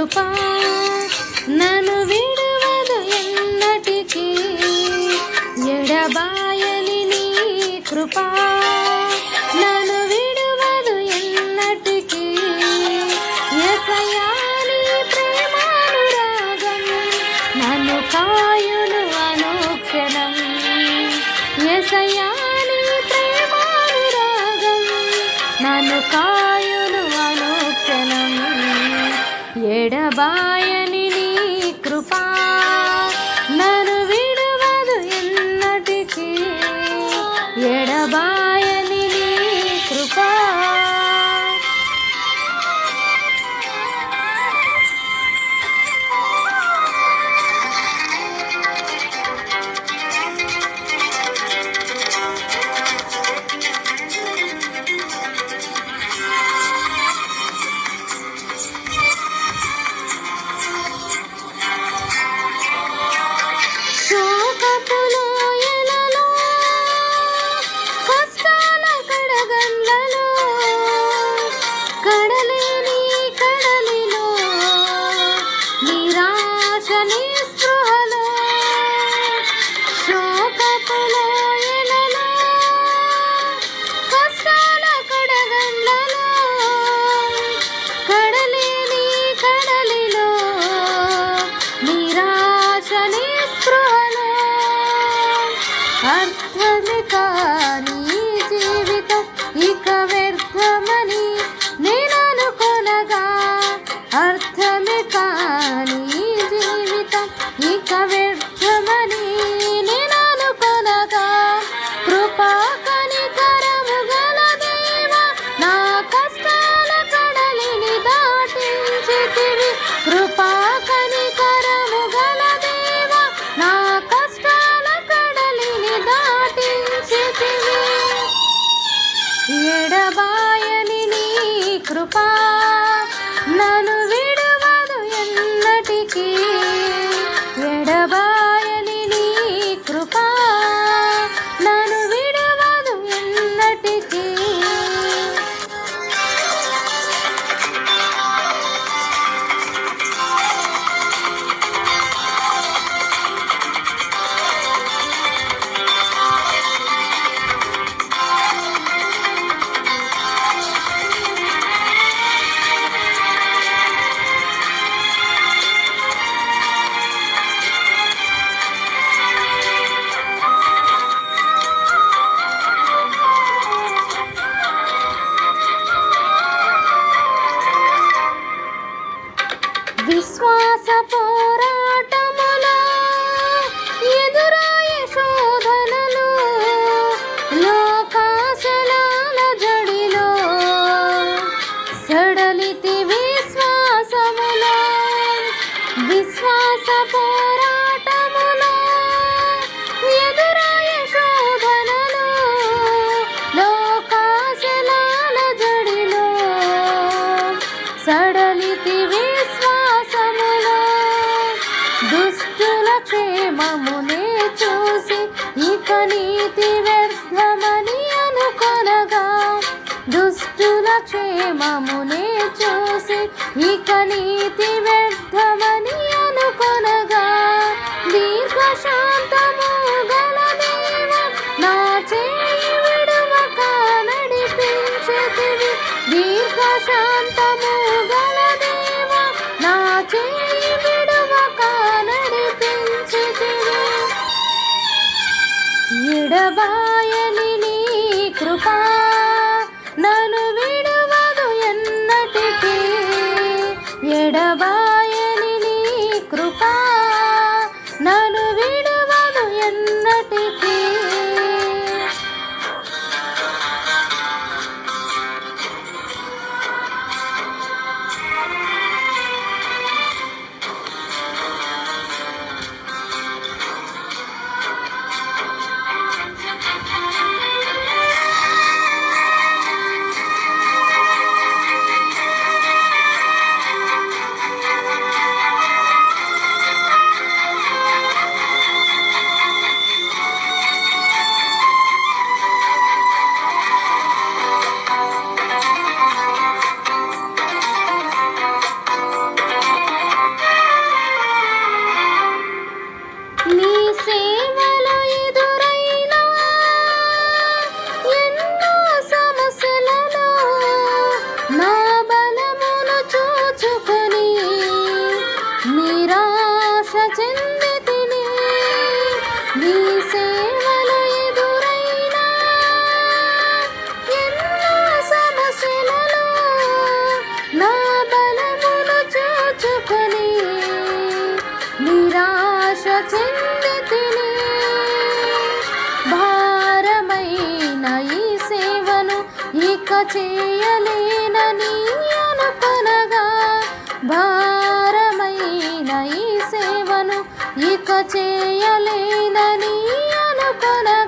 కృపా నన్ను విడవదు ఎన్నటికీ. ఎడబాయని నీ కృపా నన్ను విడవదు ఎన్నటికీ. ఎసయాని ప్రేమానురాగం నన్ను కాయును అనుక్షణం. ఎసయాని ప్రేమానురాగం నన్ను కాయును ఎడబాయని నీ కృపా నన్ను విడవదు ఎన్నటికీ. ఎడబాయని కృపా దుష్టుల క్షేమమునే చూసి ఇక నీతి వ్యర్థమని అనుకొనగా. దుష్టుల క్షేమమునే చూసి ఇక నీతి వ్యర్థమని అనుకొనగా. దీర్ఘశాంతము గల దేవ నా చేయి విడువక నడిపించితివి. దీర్ఘశాంతము यनि कृपा చెందితిని భారమైన ఈ సేవను ఇక చేయలేనని అనపనగా భారమైన ఈ సేవను ఇక చేయలేనని అనపనగా